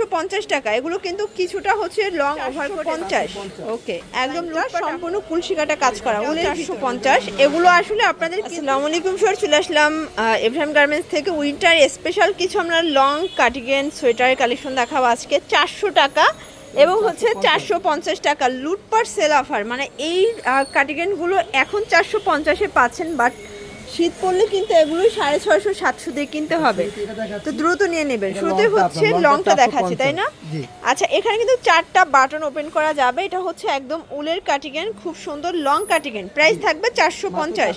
চারশো পঞ্চাশ টাকা। এগুলো কিন্তু কিছুটা হচ্ছে লং ওভার পঞ্চাশ। ওকে একদম সম্পূর্ণ কুলশিকাটা কাজ করা উনি চারশো পঞ্চাশ। এগুলো আসলে আপনাদের আসসালামু আলাইকুম স্যার চলে আসলাম এভরাম গার্মেন্টস থেকে। উইন্টার স্পেশাল কিছু আমরা লং কার্টিগেন সোয়েটারের কালেকশন দেখাবো আজকে। চারশো টাকা এবং হচ্ছে চারশো পঞ্চাশ টাকা। লুটপাট সেল অফার মানে এই কার্টিগেনগুলো এখন চারশো পঞ্চাশে পাচ্ছেন বাট শীত পড়লে কিন্তু এগুলো সাড়ে ছয়শো সাতশো দিয়ে কিনতে হবে। তো দ্রুত নিয়ে নেবেন। শুরুতে হচ্ছে লংটা দেখাচ্ছি তাই না? আচ্ছা এখানে কিন্তু চারটা বাটন ওপেন করা যাবে। এটা হচ্ছে একদম উলের কাটিগেন খুব সুন্দর লং কাটিগেন প্রাইস থাকবে চারশো পঞ্চাশ।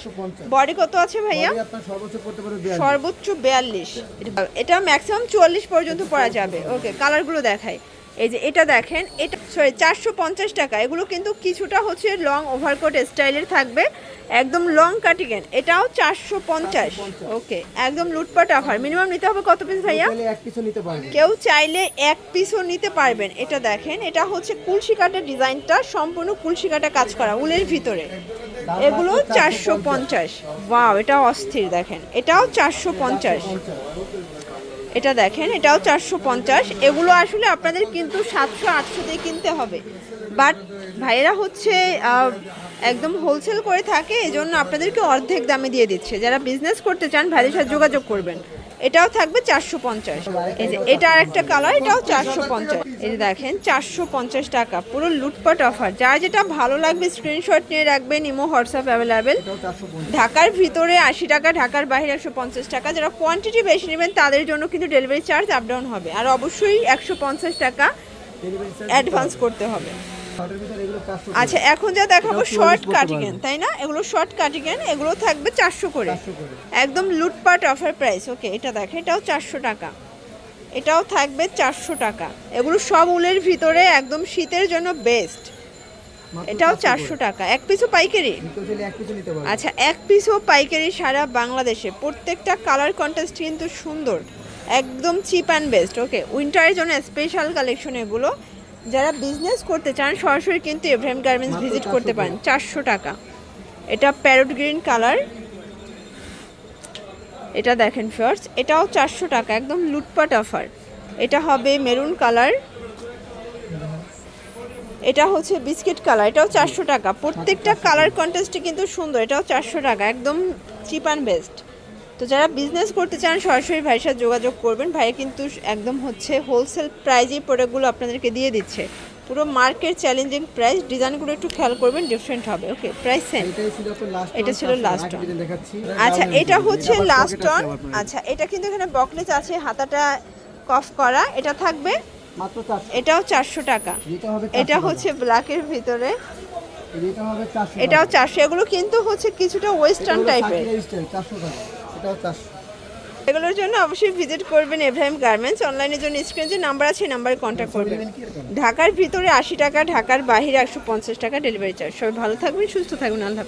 বডি কত আছে ভাইয়া? সর্বোচ্চ করতে পারে 42 সর্বোচ্চ বিয়াল্লিশ। এটা ম্যাক্সিমাম চুয়াল্লিশ পর্যন্ত পরা যাবে। ওকে কালারগুলো দেখাই। এই যে এটা দেখেন এটা সরি চারশো পঞ্চাশ টাকা। এগুলো কিন্তু কিছুটা হচ্ছে লং ওভারকোট স্টাইলের থাকবে। একদম লং কাটিগেন এটাও চারশো পঞ্চাশ। ওকে একদম লুটপাট অফার মিনিমাম নিতে হবে কত পিস ভাইয়া? কেউ চাইলে এক পিসও নিতে পারবেন। এটা দেখেন এটা হচ্ছে কুলসি কাটার ডিজাইনটা সম্পূর্ণ কুলসি কাটা কাজ করা উলের ভিতরে। এগুলো চারশো পঞ্চাশ। ওয়াও এটা অস্থির দেখেন এটাও চারশো পঞ্চাশ। এটা দেখেন, এটাও চারশো পঞ্চাশ। এগুলো আসলে আপনাদের কিন্তু সাতশো, আটশো দিয়ে কিনতে হবে। বাট ভাইয়েরা হচ্ছে একদম হোলসেল করে থাকে, এজন্য আপনাদেরকে অর্ধেক দামে দিয়ে দিচ্ছে। যারা বিজনেস করতে চান, ভাইদের সাথে যোগাযোগ করবেন। এটাও থাকবে চারশো পঞ্চাশ। এই যে এটা আরেকটা কালার এটাও চারশো পঞ্চাশ। এই যে দেখেন চারশো পঞ্চাশ টাকা। পুরো লুটপাট অফার যার যেটা ভালো লাগবে স্ক্রিনশট নিয়ে রাখবেন ইমো হোয়াটসঅ্যাপ অ্যাভেলেবেল ঢাকার ভিতরে আশি টাকা ঢাকার বাইরে একশো পঞ্চাশ টাকা। যারা কোয়ান্টিটি বেশি নেবেন তাদের জন্য কিন্তু ডেলিভারি চার্জ আপ ডাউন হবে। আর অবশ্যই একশো পঞ্চাশ টাকা অ্যাডভান্স করতে হবে। শর্টের ভিতরে এগুলো 400 আচ্ছা এখন যা দেখাবো শর্ট 44 কাটিংয়েন তাই না? এগুলো শর্ট কাটিংয়েন এগুলো থাকবে চারশো করে। 400 করে। একদম লুটপাট অফার প্রাইস ওকে এটা দেখে এটাও চারশো টাকা। এটাও থাকবে চারশো টাকা। এগুলো সব উলের ভিতরে একদম শীতের জন্য বেস্ট এটাও 400 চারশো টাকা। এক পিসও পাইকারি? আচ্ছা এক পিসও পাইকারি সারা বাংলাদেশে। প্রত্যেকটা কালার কন্ট্রাস্ট কিন্তু সুন্দর। একদম চিপ অ্যান্ড বেস্ট ওকে উইন্টারের জন্য স্পেশাল কালেকশন এগুলো। যারা বিজনেস করতে চান সরাসরি কিন্তু এভরাইম গার্মেন্টস ভিজিট করতে পারেন। চারশো টাকা। এটা প্যারোট গ্রিন কালার এটা দেখেন ফার্স্ট এটাও চারশো টাকা একদম লুটপাট অফার এটা হবে মেরুন কালার এটা হচ্ছে বিস্কিট কালার এটাও চারশো টাকা। প্রত্যেকটা কালার কন্টেস্টে কিন্তু সুন্দর। এটাও চারশো টাকা একদম চিপ অ্যান্ড বেস্ট তো যারা বিজনেস করতে চান সরাসরি ভাইয়ের সাথে যোগাযোগ করবেন। ভাই কিন্তু একদম হচ্ছে হোলসেল প্রাইজেই প্রোডাক্টগুলো আপনাদেরকে দিয়ে দিচ্ছে। পুরো মার্কেট চ্যালেঞ্জিং প্রাইস ডিজাইনগুলো একটু খেয়াল করবেন ডিফারেন্ট হবে। ওকে প্রাইস সেম এটা ছিল লাস্ট one। দেখাচ্ছি। আচ্ছা এটা হচ্ছে লাস্ট অন আচ্ছা এটা কিন্তু এখানে বকলেস আছে হাতাটা কফ করা। এটা থাকবে এটাও চারশো টাকা। এটা হচ্ছে ব্ল্যাকের ভিতরে। এটা হবে 400 এটাও চারশো। এগুলো কিন্তু হচ্ছে কিছুটা ওয়েস্টার্ন টাইপের স্টাইল 400 টাকা। এটাও 400 এগুলোর জন্য অবশ্যই ভিজিট করবেন এব্রাহিম গার্মেন্টস অনলাইনের জন্য স্ক্রিন যে নাম্বার আছে নাম্বারে কন্ট্যাক্ট করবেন? ঢাকার ভিতরে আশি টাকা ঢাকার বাহিরে একশো পঞ্চাশ টাকা ডেলিভারি চার্জ সবাই ভালো থাকবেন সুস্থ থাকবেন আল্লাহ।